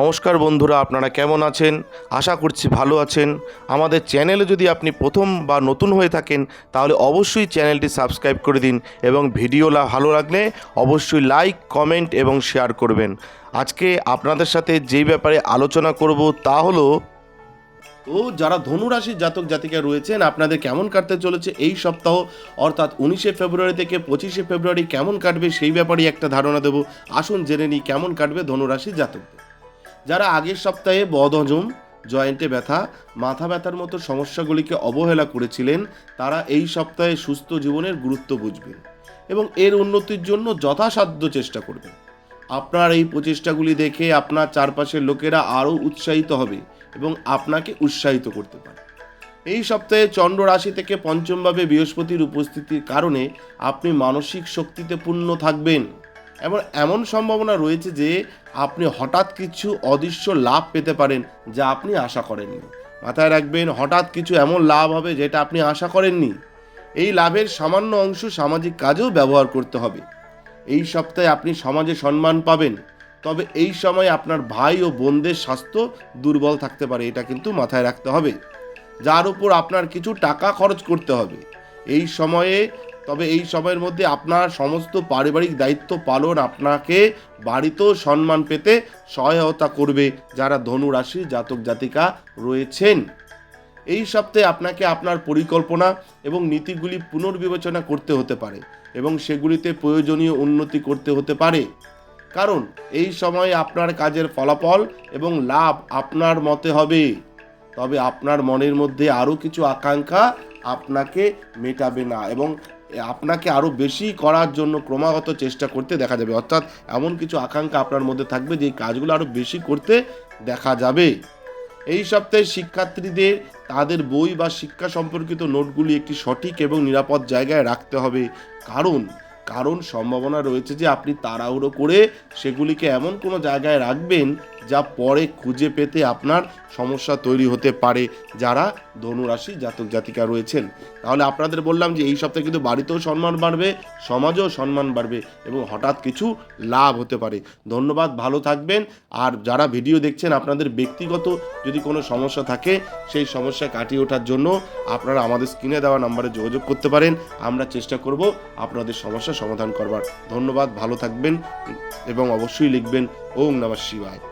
নমস্কার বন্ধুরা, আপনারা কেমন আছেন? আশা করছি ভালো আছেন। আমাদের চ্যানেলে যদি আপনি প্রথম বা নতুন হয়ে থাকেন, তাহলে অবশ্যই চ্যানেলটি সাবস্ক্রাইব করে দিন এবং ভিডিও ভালো লাগলে অবশ্যই লাইক, কমেন্ট এবং শেয়ার করবেন। আজকে আপনাদের সাথে যেই ব্যাপারে আলোচনা করব তা হলো, তো যারা ধনুরাশির জাতক জাতিকা রয়েছেন, আপনাদের কেমন কাটতে চলেছে এই সপ্তাহ? অর্থাৎ উনিশে ফেব্রুয়ারি থেকে পঁচিশে ফেব্রুয়ারি কেমন কাটবে সেই ব্যাপারে একটা ধারণা দেবো। আসুন জেনে নিই কেমন কাটবে ধনুরাশির জাতকদের। যারা আগের সপ্তাহে বদহজম, জয়েন্টে ব্যথা, মাথা ব্যথার মতো সমস্যাগুলিকে অবহেলা করেছিলেন, তারা এই সপ্তাহে সুস্থ জীবনের গুরুত্ব বুঝবেন এবং এর উন্নতির জন্য যথাসাধ্য চেষ্টা করবেন। আপনার এই প্রচেষ্টাগুলি দেখে আপনার চারপাশের লোকেরা আরও উৎসাহিত হবে এবং আপনাকে উৎসাহিত করতে পারে। এই সপ্তাহে চন্দ্র রাশি থেকে পঞ্চমভাবে বৃহস্পতির উপস্থিতির কারণে আপনি মানসিক শক্তিতে পূর্ণ থাকবেন। এমন এমন সম্ভাবনা রয়েছে যে আপনি হঠাৎ কিছু অদৃশ্য লাভ পেতে পারেন যা আপনি আশা করেননি। মাথায় রাখবেন, হঠাৎ কিছু এমন লাভ হবে যেটা আপনি আশা করেননি। এই লাভের সামান্য অংশ সামাজিক কাজেও ব্যবহার করতে হবে। এই সপ্তাহে আপনি সমাজে সম্মান পাবেন, তবে এই সময় আপনার ভাই ও বোনদের স্বাস্থ্য দুর্বল থাকতে পারে, এটা কিন্তু মাথায় রাখতে হবে। যার উপর আপনার কিছু টাকা খরচ করতে হবে। এই সময়ে তবে এই সময়ের মধ্যে আপনার সমস্ত পারিবারিক দায়িত্ব পালন আপনাকে বাড়িতেও সম্মান পেতে সহায়তা করবে যারা ধনু রাশির জাতক জাতিকা রয়েছেন। এই সপ্তাহে আপনাকে আপনার পরিকল্পনা এবং নীতিগুলি পুনর্বিবেচনা করতে হতে পারে এবং সেগুলিতে প্রয়োজনীয় উন্নতি করতে হতে পারে। কারণ এই সময়ে আপনার কাজের ফলাফল এবং লাভ আপনার মতে হবে। তবে আপনার মনের মধ্যে আরও কিছু আকাঙ্ক্ষা আপনাকে মেটাবে না এবং আপনাকে আরও বেশি করার জন্য ক্রমাগত চেষ্টা করতে দেখা যাবে। অর্থাৎ এমন কিছু আকাঙ্ক্ষা আপনার মধ্যে থাকবে যে কাজগুলো আরও বেশি করতে দেখা যাবে। এই সপ্তাহে শিক্ষার্থীদের, তাদের বই বা শিক্ষা সম্পর্কিত নোটগুলি একটি সঠিক এবং নিরাপদ জায়গায় রাখতে হবে। কারণ কারণ সম্ভাবনা রয়েছে যে আপনি তাড়াহুড়ো করে সেগুলিকে এমন কোনো জায়গায় রাখবেন যা পরে খুঁজে পেতে আপনার সমস্যা তৈরি হতে পারে যারা ধনুরাশি জাতক জাতিকা রয়েছেন। তাহলে আপনাদের বললাম যে এই সপ্তাহে কিন্তু বাড়িতেও সম্মান বাড়বে, সমাজেও সম্মান বাড়বে এবং হঠাৎ কিছু লাভ হতে পারে। ধন্যবাদ, ভালো থাকবেন। আর যারা ভিডিও দেখছেন, আপনাদের ব্যক্তিগত যদি কোনো সমস্যা থাকে, সেই সমস্যা কাটিয়ে ওঠার জন্য আপনারা আমাদের স্ক্রিনে দেওয়া নাম্বারে যোগাযোগ করতে পারেন। আমরা চেষ্টা করব আপনাদের সমস্যা সমাধান করবার। ধন্যবাদ, ভালো থাকবেন এবং অবশ্যই লিখবেন, ওম নমঃ শিবায়।